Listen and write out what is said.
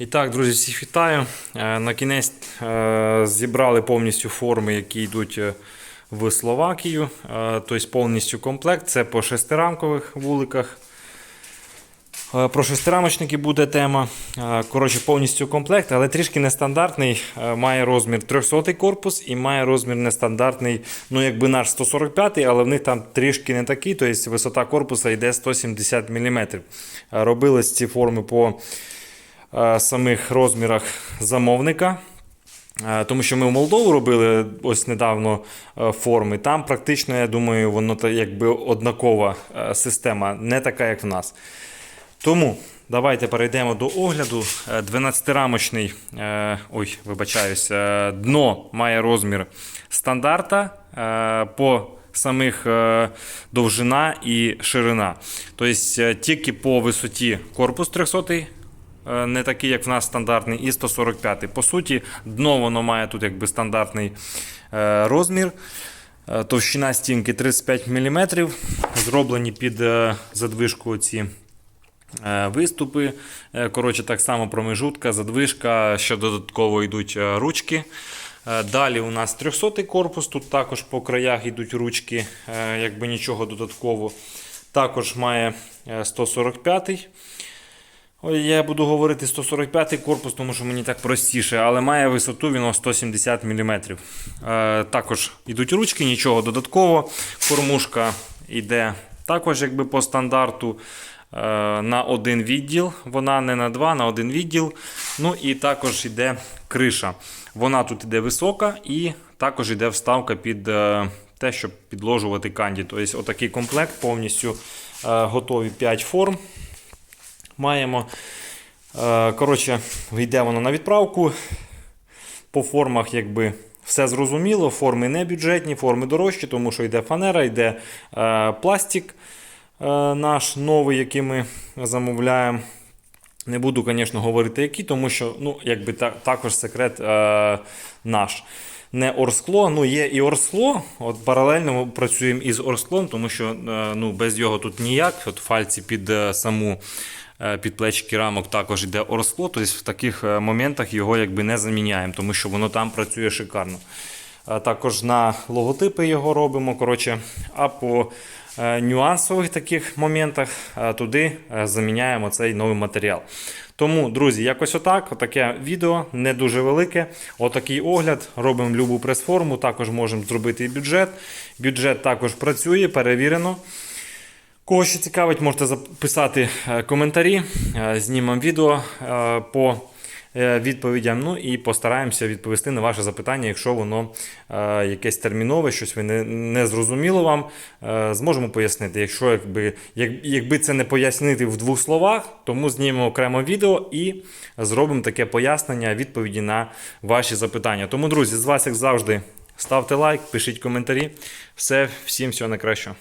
І так, друзі, всіх вітаю. Е, На кінець е, зібрали повністю форми, які йдуть е, в Словакію. Тобто повністю комплект. Це по шестирамкових вуликах. Про шестирамочники буде тема. Коротше, повністю комплект, але трішки нестандартний. Має розмір 300 корпус і має розмір нестандартний, ну якби наш 145, але в них там трішки не такий, тобто висота корпуса йде 170 мм. Робились ці форми по самих розмірах замовника. Е, Тому що ми в Молдову робили ось недавно е, форми. Там практично, я думаю, воно якби однакова е, система, не така, як в нас. Тому давайте перейдемо до огляду. Е, 12-рамочний, е, ой, вибачаюсь, е, дно має розмір стандарта е, по самих е, довжина і ширина. Тобто е, тільки по висоті корпус 300 е, не такий, як в нас стандартний, і 145. По суті, дно воно має тут якби стандартний е, розмір. Е, Товщина стінки 35 мм. Зроблені під е, задвижку ці е, виступи. Е, Коротше, так само промежутка, задвижка, ще додатково йдуть е, ручки. Е, Далі у нас 300 корпус, тут також по краях йдуть ручки, е, якби нічого додатково. Також має е, 145. Ой, Я буду говорити 145 корпус, тому що мені так простіше, але має висоту він 170 мм. Е, також йдуть ручки, нічого додатково. Кормушка йде також якби по стандарту е, на один відділ. Вона не на два, на один відділ. Ну і також йде криша. Вона тут йде висока і також йде вставка під е, те, щоб підложувати канді. Тобто, отакий комплект повністю е, готові 5 форм маємо. Е, Коротше, йде воно на відправку. По формах, якби все зрозуміло. Форми не бюджетні, форми дорожчі, тому що йде фанера, йде е, пластик е, наш новий, який ми замовляємо. Не буду, звісно, говорити які, тому що ну, якби та, також секрет е, наш. Не орскло, ну є і орскло. От паралельно ми працюємо із орсклом, тому що е, ну, без його тут ніяк. От фальці під е, саму е, під плечики рамок також йде орскло. Тобто в таких е, моментах його якби не заміняємо, тому що воно там працює шикарно. Е, Також на логотипи його робимо. Коротше, а по нюансових таких моментах туди заміняємо цей новий матеріал. Тому, друзі, якось отак. Отаке відео не дуже велике. Отакий огляд. Робимо любу прес-форму. Також можемо зробити і бюджет. Бюджет також працює, перевірено. Кого ще цікавить, можете записати е, коментарі, е, знімемо відео е, по відповідям. Ну і постараємося відповісти на ваше запитання, якщо воно якесь термінове, щось ви не, не зрозуміло вам, зможемо пояснити. Якщо якби, як, якби це не пояснити в двох словах, тому знімемо окремо відео і зробимо таке пояснення, відповіді на ваші запитання. Тому, друзі, з вас, як завжди, ставте лайк, пишіть коментарі. Все, всім всього найкращого.